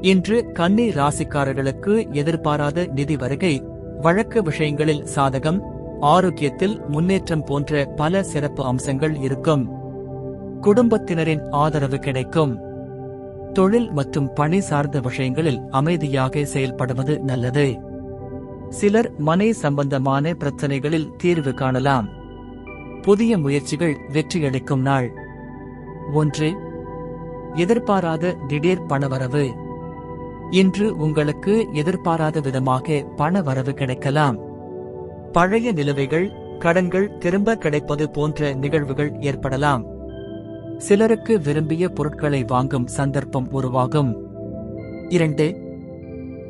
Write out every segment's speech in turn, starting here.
இன்று கன்னி ராசிக்காரர்களுக்கு எதிர்பாராத நிதி வருகை வழக்கு விஷயங்களில் சாதகம் ஆரோக்கியத்தில் முன்னேற்றம் போன்ற பல சிறப்பு அம்சங்கள் இருக்கும். குடும்பத்தினரின் ஆதரவு கிடைக்கும். தொழில் மற்றும் பணி சார்ந்த விஷயங்களில் அமைதியாக செயல்படுவது நல்லது. சிலர் மனை சம்பந்தமான பிரச்சனைகளில் தீர்வு காணலாம். புதிய முயற்சிகள் வெற்றியளிக்கும் நாள். ஒன்று எதிர்பாராத திடீர் பணவரவு. இன்று உங்களுக்கு எதிர்பாராத விதமாக பண வரவு கிடைக்கலாம். பழைய நிலுவைகள் கடன்கள் திரும்ப கிடைப்பது போன்ற நிகழ்வுகள் ஏற்படலாம். சிலருக்கு விரும்பிய பொருட்களை வாங்கும் சந்தர்ப்பம் உருவாகும். இரண்டு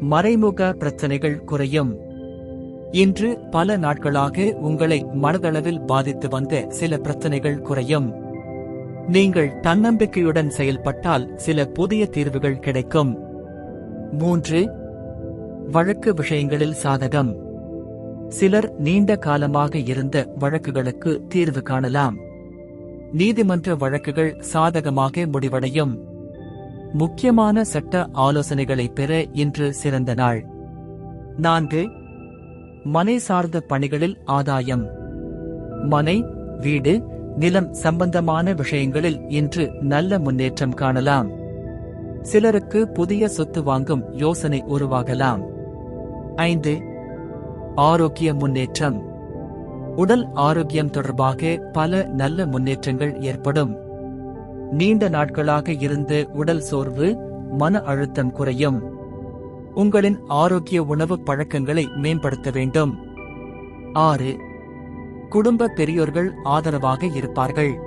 மறைமுக பிரச்சனைகள் குறையும். இன்று பல நாட்களாக உங்களை மனதளவில் பாதித்து வந்த சில பிரச்சனைகள் குறையும். நீங்கள் தன்னம்பிக்கையுடன் செயல்பட்டால் சில புதிய தீர்வுகள் கிடைக்கும். மூன்று. வழக்கு விஷயங்களில் சாதகம். சிலர் நீண்ட காலமாக இருந்த வழக்குகளுக்கு தீர்வு காணலாம். நீதிமன்ற வழக்குகள் சாதகமாக முடிவடையும். முக்கியமான சட்ட ஆலோசனைகளை பெற இன்று சிறந்த நாள். நான்கு. மனை சார்ந்த பணிகளில் ஆதாயம். மனை வீடு நிலம் சம்பந்தமான விஷயங்களில் இன்று நல்ல முன்னேற்றம் காணலாம். சிலருக்கு புதிய சொத்து வாங்கும் யோசனை உருவாகலாம். ஐந்து ஆரோக்கிய முன்னேற்றம். உடல் ஆரோக்கியம் தொடர்பாக பல நல்ல முன்னேற்றங்கள் ஏற்படும். நீண்ட நாட்களாக இருந்து உடல் சோர்வு மன அழுத்தம் குறையும். உங்களின் ஆரோக்கிய உணவு பழக்கங்களை மேம்படுத்த வேண்டும். ஆறு குடும்ப பெரியோர்கள் ஆதரவாக இருப்பார்கள்.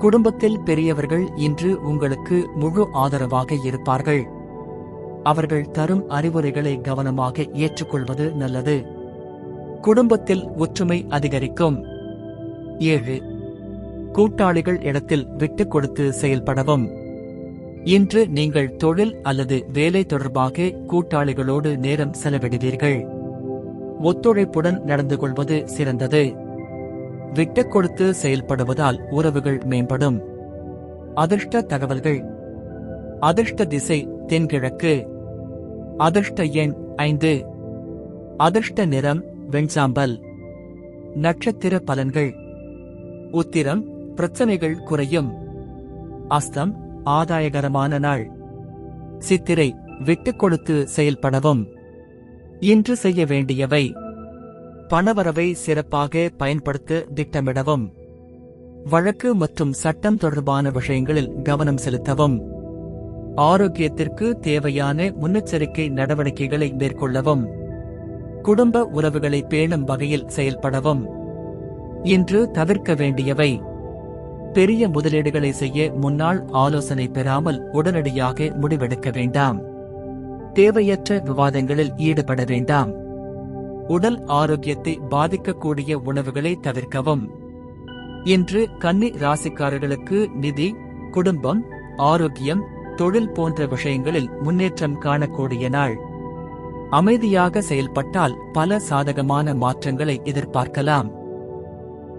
குடும்பத்தில் பெரியவர்கள் இன்று உங்களுக்கு முழு ஆதரவாக இருப்பார்கள். அவர்கள் தரும் அறிவுரைகளை கவனமாக ஏற்றுக்கொள்வது நல்லது. குடும்பத்தில் ஒற்றுமை அதிகரிக்கும். ஏழு. கூட்டாளிகள் இடத்தில் விட்டுக் கொடுத்து செயல்படவும். இன்று நீங்கள் தொழில் அல்லது வேலை தொடர்பாக கூட்டாளிகளோடு நேரம் செலவிடுவீர்கள். ஒத்துழைப்புடன் நடந்து கொள்வது சிறந்தது. விட்டுக் கொடுத்து செயல்படுவதால் உறவுகள் மேம்படும். அதிர்ஷ்ட தகவல்கள். அதிர்ஷ்ட திசை தென்கிழக்கு. அதிர்ஷ்ட எண் ஐந்து. அதிர்ஷ்ட நிறம் வெண்சாம்பல். நட்சத்திர பலன்கள். உத்திரம் பிரச்சனைகள் குறையும். அஸ்தம் ஆதாயகரமான நாள். சித்திரை விட்டுக் கொடுத்து செயல்படவும். இன்று செய்ய வேண்டியவை. பணவரவை சிறப்பாக பயன்படுத்த திட்டமிடவும். வழக்கு மற்றும் சட்டம் தொடர்பான விஷயங்களில் கவனம் செலுத்தவும். ஆரோக்கியத்திற்கு தேவையான முன்னெச்சரிக்கை நடவடிக்கைகளை மேற்கொள்ளவும். குடும்ப உறவுகளை பேணும் வகையில் செயல்படவும். இன்று தவிர்க்க வேண்டியவை. பெரிய முதலீடுகளை செய்ய முன்னாள் ஆலோசனை பெறாமல் உடனடியாக முடிவெடுக்க வேண்டாம். தேவையற்ற விவாதங்களில் ஈடுபட வேண்டாம். உடல் ஆரோக்கியத்தை பாதிக்கக்கூடிய உணவுகளை தவிர்க்கவும். இன்று கன்னி ராசிக்காரர்களுக்கு நிதி குடும்பம் ஆரோக்கியம் தொழில் போன்ற விஷயங்களில் முன்னேற்றம் காணக்கூடிய நாள். அமைதியாக செயல்பட்டால் பல சாதகமான மாற்றங்களை எதிர்பார்க்கலாம்.